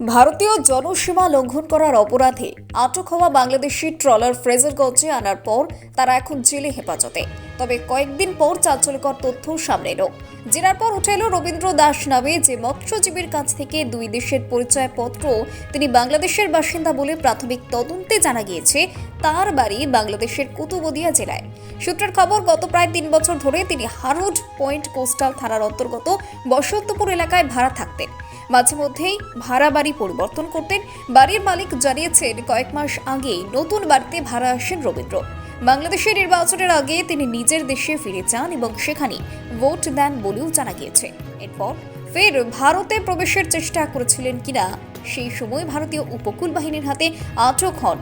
ভারতীয় জনসীমা লঙ্ঘন করার অপরাধে আটক হওয়া বাংলাদেশি ট্রলার ফ্রেজারগঞ্জে আনার পর তারা এখন জেলে হেফাজতে। তবে কয়েকদিন পর চাঞ্চল্যকর তথ্য সামনে এলো। জেরার পর উঠে এলো রবীন্দ্র দাস নামে যে মৎস্যজীবীর কাছ থেকে দুই দেশের পরিচয়পত্র তিনি বাংলাদেশের বাসিন্দা বলে প্রাথমিক তদন্তে জানা গিয়েছে, তার বাড়ি বাংলাদেশের কুতুবদিয়া জেলায়। সূত্রের খবর, গত প্রায় তিন বছর ধরে তিনি হারোড পয়েন্ট কোস্টাল থানার অন্তর্গত বসন্তপুর এলাকায় ভাড়া থাকতেন। মাঝে মধ্যেই ভাড়া বাড়ি পরিবর্তন করতেন। বাড়ির মালিক জানিয়েছেন, কয়েক মাস আগেই নতুন বাড়িতে ভাড়া আসেন রবীন্দ্র। বাংলাদেশের নির্বাচনের আগে তিনি নিজের দেশে ফিরে যান এবং সেখানে ভোট দেন বলেও জানা গিয়েছে। এরপর ফের ভারতে প্রবেশের চেষ্টা করেছিলেন কিনা, সেই সময় ভারতীয় উপকূল বাহিনীর হাতে আটক হন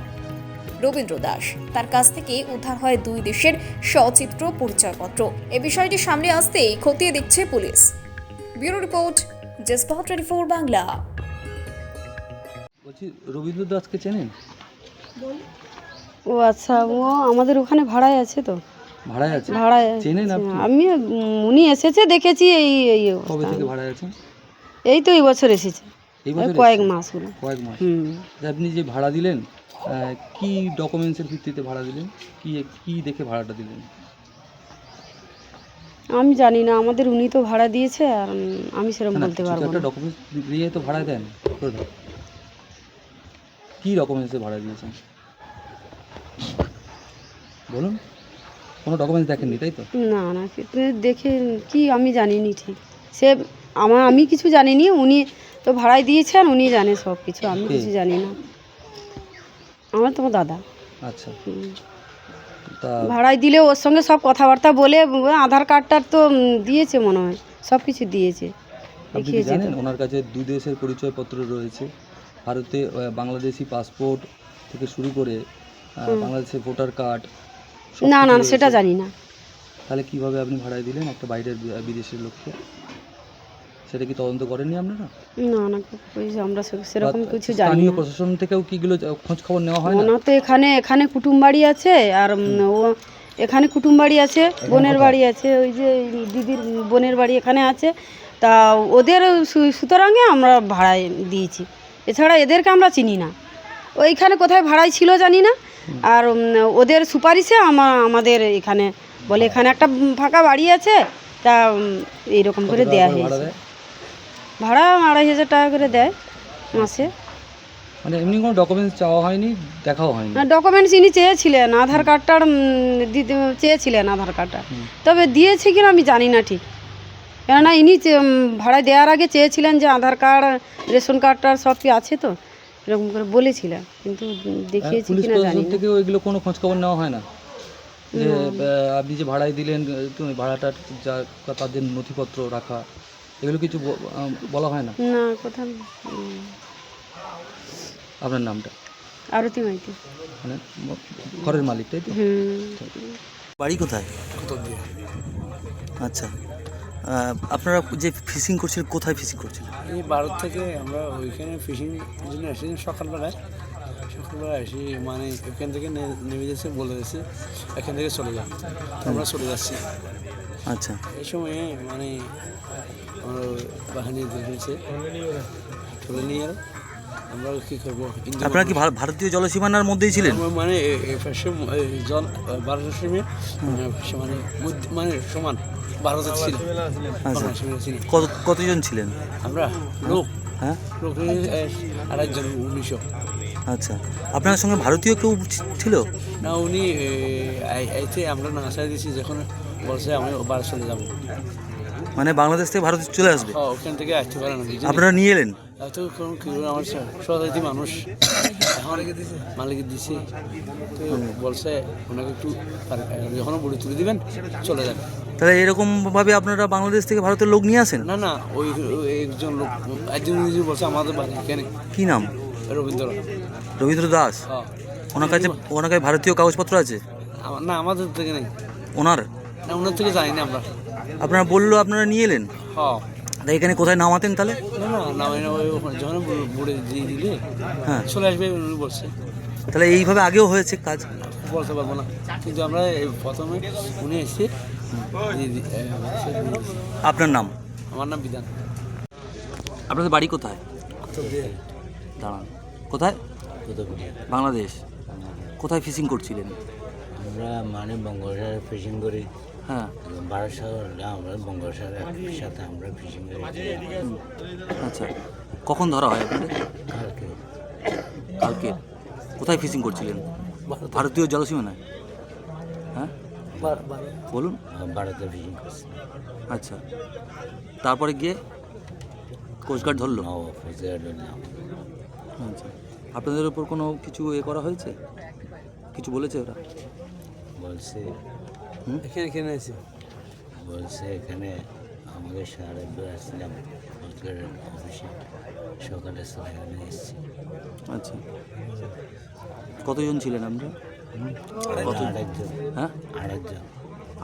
রবীন্দ্র দাস। তার কাছ থেকে উদ্ধার হয় দুই দেশের সচিত্র পরিচয়পত্র। এ বিষয়টি সামনে আসতেই খতিয়ে দেখছে পুলিশ। ব্যুরো রিপোর্ট জেসপাহ টোয়েন্টি ফোর বাংলা বলছি রবীন্দ্র দাসকে চেনেন? ও আচ্ছা ও আমাদের ওখানে ভাড়ায় আছে তো। ভাড়ায় আছে? ভাড়ায় আছে। চেনেন আপনি? আমি উনি এসেছে দেখেছি এই এই কবে থেকে ভাড়ায় আছেন? এই তো এই বছর এসেছে। এই বছর কয়েক মাস হলো। কয়েক মাস। হুম। আপনি যে ভাড়া দিলেন আহ, কি ডকুমেন্টসের ভিত্তিতে ভাড়া দিলেন? কি কি দেখে ভাড়াটা দিলেন? আমি জানি না আমাদের উনি তো ভাড়া দিয়েছে আর আমি সেরকম বলতে পারব একটা না। ডকুমেন্টস দিয়ে তো ভাড়া দেন কি ডকুমেন্টসে ভাড়া দিয়েছেন? বলুন কোনো ডকুমেন্টস দেখেননি তাই তো? না না দেখে কি আমি জানিনি ঠিক। সে আমার আমি কিছু জানিনি উনি তো ভাড়ায় দিয়েছেন উনি জানে সব কিছু আমি কিছু জানি না। আমার তোমার দাদা। আচ্ছা। ভাড়ায় দিলে ওর সঙ্গে সব কথাবার্তা বলে আধার কার্ডটার তো দিয়েছে মনে হয় সব কিছু দিয়েছে দেখিয়েছে। জানেন ওনার কাছে দু দেশের পরিচয়পত্র রয়েছে? ভারতে বাংলাদেশি পাসপোর্ট থেকে শুরু করে বাংলাদেশের ভোটার কার্ড না না না, সেটা জানি না। তাহলে কীভাবে আপনি ভাড়ায় দিলেন একটা বাইরের বিদেশের লোককে? সেটা কি তদন্ত করেননি আপনারা? না না ওই যে আমরা সে- সেরকম বা কিছু জানি স্থানীয় না। প্রশাসন থেকেও কি খোঁজ খবর নেওয়া হয় না? তো এখানে এখানে কুটুম বাড়ি আছে আর উম, ও এখানে কুটুম বাড়ি আছে বোনের বাড়ি আছে ওই যে দিদির বোনের বাড়ি এখানে আছে। তা ওদের সু- সুতরাংয়ে আমরা ভাড়ায় দিয়েছি। এছাড়া এদেরকে আমরা চিনি না। ওইখানে কোথায় ভাড়ায় ছিল জানি না। আর উম, ওদের সুপারিশে আমা আমাদের এখানে বলে এখানে একটা উম, ফাঁকা বাড়ি আছে তা উম, এইরকম করে টাকা দেয়া করে ভাড়া হয়েছে। দেয়? ভাড়া আড়াই হাজার টাকা করে দেয় মাসে। মানে এমনি কোনো ডকুমেন্টস চাওয়া হয়নি দেখাও হয়নি? ডকুমেন্টস ইনি চেয়েছিলেন আধার কার্ডটার দিতে চেয়েছিলেন আধার কার্ডটা। তবে দিয়েছে কিনা আমি জানি না ঠিক। কেননা ইনি ভাড়া দেওয়ার আগে চেয়েছিলেন যে আধার কার্ড রেশন কার্ডটার সব কি আছে তো? এরকম করে বলেছিলেন কিন্তু দেখিয়েছি কিনা জানি না। থেকেও এগুলো কোনো খোঁজ খবর নেওয়া হয় না? যে আপনি যে ভাড়ায় দিলেন ভাড়াটার যা তাদের নথিপত্র রাখা এগুলো কিছু ব- বলা হয় না? না কোথাও আপনার নামটা? আরতি মাইতি। মানে ঘরের মালিক তাই তো? হুম। বাড়ি কোথায়? আচ্ছা। আপনারা যে ফিশিং করছিলেন কোথায় ফিশিং করছিলেন? এই ভারত থেকে আমরা ওইখানে ফিশিং জন্য এসেছি সকালবেলায়। সকালবেলা এসে মানে ওখান থেকে নেমে যাচ্ছে বলে দিয়েছে এখান থেকে চলে যান। আমরা চলে যাচ্ছি। আচ্ছা। এই সময়ে মানে আমার বাহিনী হয়েছে তুলে নিয়ে আমরা কী করব? আপনারা কি ভার- ভারতীয় জলসীমানার মধ্যেই ছিলেন? মানে জল ভারতের মানে মানে সমান ভারতের ছিল আচ্ছা। কত কতজন ছিলেন? আমরা লোক। হ্যাঁ? লোক আড়াইজন উনিশশো। আচ্ছা। আপনার সঙ্গে ভারতীয় কেউ ছিল? না উনি আইতে আমরা না আশা দিয়েছি যখন বলছে আমি বার চলে যাব। মানে বাংলাদেশ থেকে ভারতে চলে আসবে? ও, ওখান থেকে আসতে পারে না আপনারা নিয়ে এলেন? এত কি আমার সহজাতি মানুষ। এখন মালিক দিছে। তো বলছে ওনাকে একটু যখন বড়ি তুলে দিবেন চলে যাবে। তাহলে এরকম ভাবে আপনারা বাংলাদেশ থেকে ভারতের লোক নিয়ে আসেন? না না ওই ওই একজন লোক একজন বলছে আমাদের বাড়ি এখানে। কি নাম? রবীন্দ্র রবীন্দ্র দাস? হ্যাঁ। ওনার কাছে ওনার কাছে ভারতীয় কাগজপত্র আছে? না আমাদের থেকে নেই। ওনার? না ওনার থেকে জানি না আমরা। আপনারা বলল আপনারা নিয়ে এলেন? হ্যাঁ তা এখানে কোথায় নামাতেন তাহলে? না না নামে না ওই ওখানে যখন বুড়ে দিয়ে দিলে হ্যাঁ। চলে আসবে উনি বলছে। তাহলে এইভাবে আগেও হয়েছে কাজ? বলতে পারব না। কিন্তু আমরা এই প্রথমে উনি এসে দিয়ে দি- এ, বলছে দিয়ে দিছে। আপনার নাম? আমার নাম বিধান। আপনাদের বাড়ি কোথায়? দাঁড়ান। কোথায়? বাংলাদেশ। কোথায় ফিশিং করছিলেন? আমরা মানে বঙ্গোসাগরে ফিশিং করি। হ্যাঁ। বারাসাগর আমরা বঙ্গোসাগরের সাথে আমরা ফিশিং আচ্ছা কখন ধরা হয় আপনাদের? কালকে। কালকে? কোথায় ফিশিং করছিলেন? ভারতীয় জলসীমানায় হ্যাঁ? বলুন। ভারতে ফিশিং করছি। আচ্ছা। তারপরে গিয়ে কোস্টগার্ড ধরলো? আচ্ছা। আপনাদের উপর কোনো কিছু এ করা হয়েছে? কিছু বলেছে ওরা? বলছে এখানে এখানে আছে। বলছে এখানে আমাদের সাড়ে দুই আসছিলাম কোস্টগার্ডের অফিসে সকালে এখানে এসেছি। আচ্ছা। কতজন ছিলেন আমরা কত আরেকজন। হ্যাঁ? আরেকজন।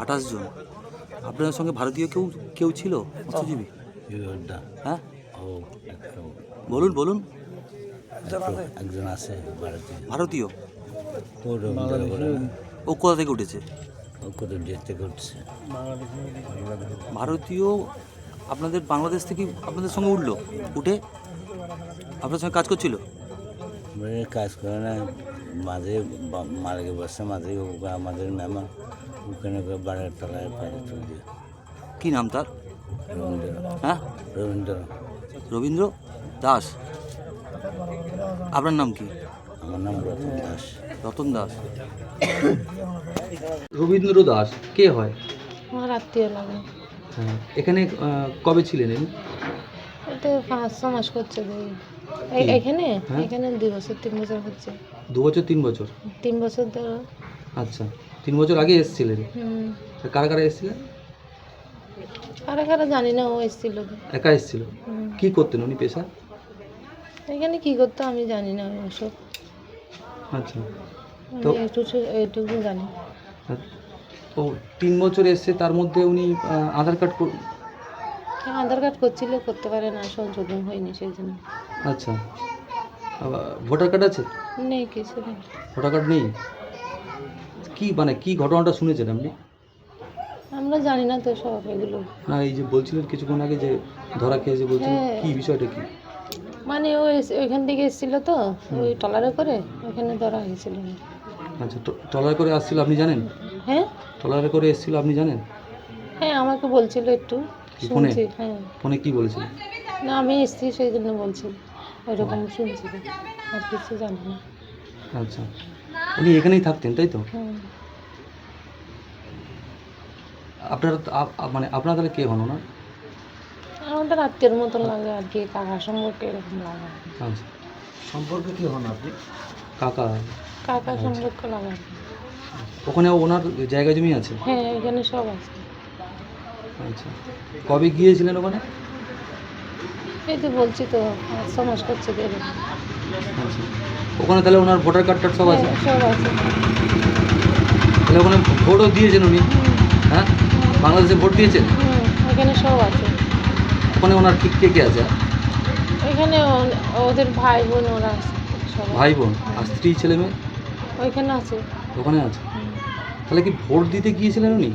আঠাশ জন। আপনাদের সঙ্গে ভারতীয় কেউ কেউ ছিল? মৎস্যজীবী হ্যাঁ? ও বলুন বলুন। একজন আছে ভারতীয়। ভারতীয়? বলে ও কোথা থেকে উঠেছে? কত যেতে ভারতীয় আপনাদের বাংলাদেশ থেকে আপনাদের সঙ্গে উঠল? উঠে? আপনার সঙ্গে কাজ করছিল? কাজ করে না মাঝে মার্গে বসে মাঝে আমাদের মেমা ওখানে বাড়ির তলায় পাড়ে তুলে দিয়ে। কি নাম তার? রবীন্দ্র। হ্যাঁ? রবীন্দ্র। রবীন্দ্র দাস। আপনার নাম কি? আমার নাম রতন দাস। রতন দাস। রবীন্দ্র দাস কে হয়? আমার আত্মীয় লাগে হ্যাঁ এখানে কবে ছিলেন ইনি? এটা পাঁচ ছ মাস করছে তো এই- এই- এখানে? হ্যাঁ। এখানে দুই বছর তিন বছর হচ্ছে। দু বছর তিন বছর? তিন বছর ধরো আচ্ছা তিন বছর আগে এসেছিলেন? হুম। তা কারা কারা এসেছিলেন? কারা কারা জানি না ও এসেছিল। একা এসেছিল? হুম। কি করতেন উনি পেশা এখানে কি করতো আমি জানি না ওসব। আচ্ছা। তো- একটু এইটুকু জানি। ও তিন বছর এসছে তার মধ্যে উনি আধার কার্ড কর- হ্যাঁ, আধার কার্ড করছিল করতে পারে না সংশোধন হয়নি সেই জন্য আচ্ছা ভোটার কার্ড আছে? নেই কিছু নেই। ভোটার কার্ড নেই? কি মানে কি ঘটনাটা শুনেছেন আপনি? আমরা জানি না তো সব এগুলো। না এই যে বলছিলেন কিছুক্ষণ আগে যে ধরা খেয়েছে বলছিলেন হ্যাঁ। কি বিষয়টা কি? মানে ও এস- ওইখান থেকে এসেছিল তো ওই টলারে করে ওখানে ধরা হয়েছিল। আচ্ছা ট্রলার করে আসছিল আপনি জানেন? হ্যাঁ? ট্রলারে করে এসেছিল আপনি জানেন? হ্যাঁ আমাকে বলছিল একটু ফোনে? শুনছি হ্যাঁ। ফোনে কি বলেছিল? না আমি এসেছি সেই জন্য বলছি ওইরকম শুনছি আর কিছু জানি না। আচ্ছা উনি এখানেই থাকতেন তাই তো? আপনারা আপনার আপ- আপ- মানে আপনার তাহলে কে হন ওনার? আমাদের আত্মীয়র মতন লাগে আর কি কাকা সম্পর্কে এরকম লাগে। আচ্ছা। সম্পর্কে কি হন আপনি? কাকা। কাকা সম্পর্কে লাগে। ওখানে ওনার জায়গা জমি আছে? হ্যাঁ এখানে সব আছে। আচ্ছা। কবে গিয়েছিলেন ওখানে? এই তো বলছি তো ছ মাস করছে তো আচ্ছা। ওখানে তাহলে ওনার ভোটার কার্ড টার্ড সব আছে? হ্যাঁ, সব আছে। তাহলে ওখানে ভোটও দিয়েছেন উনি? হ্যাঁ? বাংলাদেশে ভোট দিয়েছেন? হুম এখানে সব আছে। ওখানে ওনার ঠিক কে কে আছে? এখানে ওদের ভাই বোন ওরা আছে সব ভাই বোন? আর স্ত্রী ছেলে মেয়ে? ওইখানে আছে। ওখানে আছে? তাহলে কি ভোট দিতে গিয়েছিলেন উনি?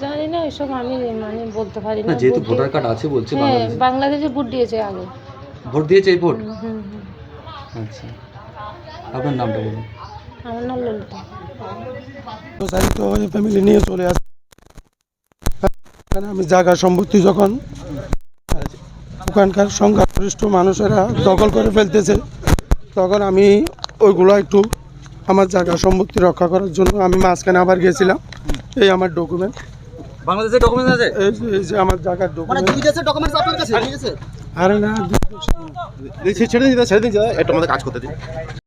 জানি না এসব আমি মানে বলতে পারি না না। যেহেতু ভোট দিয়ে- ভোটার কার্ড আছে বলছে হ্যাঁ বাংলাদেশে। বাংলাদেশে ভোট দিয়েছে আগে। ভোট দিয়েছে এই ভোট? হুম, হুম হুম। আচ্ছা। আপনার নামটা বলুন। আমার নাম ললিতা। প্রসারিত হয়ে ফ্যামিলি নিয়ে চলে আসে। আমি জায়গা সম্পত্তি যখন ওখানকার সংখ্যাগরিষ্ঠ মানুষেরা দখল করে ফেলতেছে। তখন আমি ওইগুলো একটু আমার জায়গা সম্পত্তি রক্ষা করার জন্য আমি মাঝখানে আবার গেছিলাম। এই আমার ডকুমেন্ট বাংলাদেশের ডকুমেন্ট আছে? এই যে- আমার জায়গার ডকুমেন্ট আরে না ছেড়ে দিন ছেড়ে দিন একটু আমাদের কাজ করতে দিন।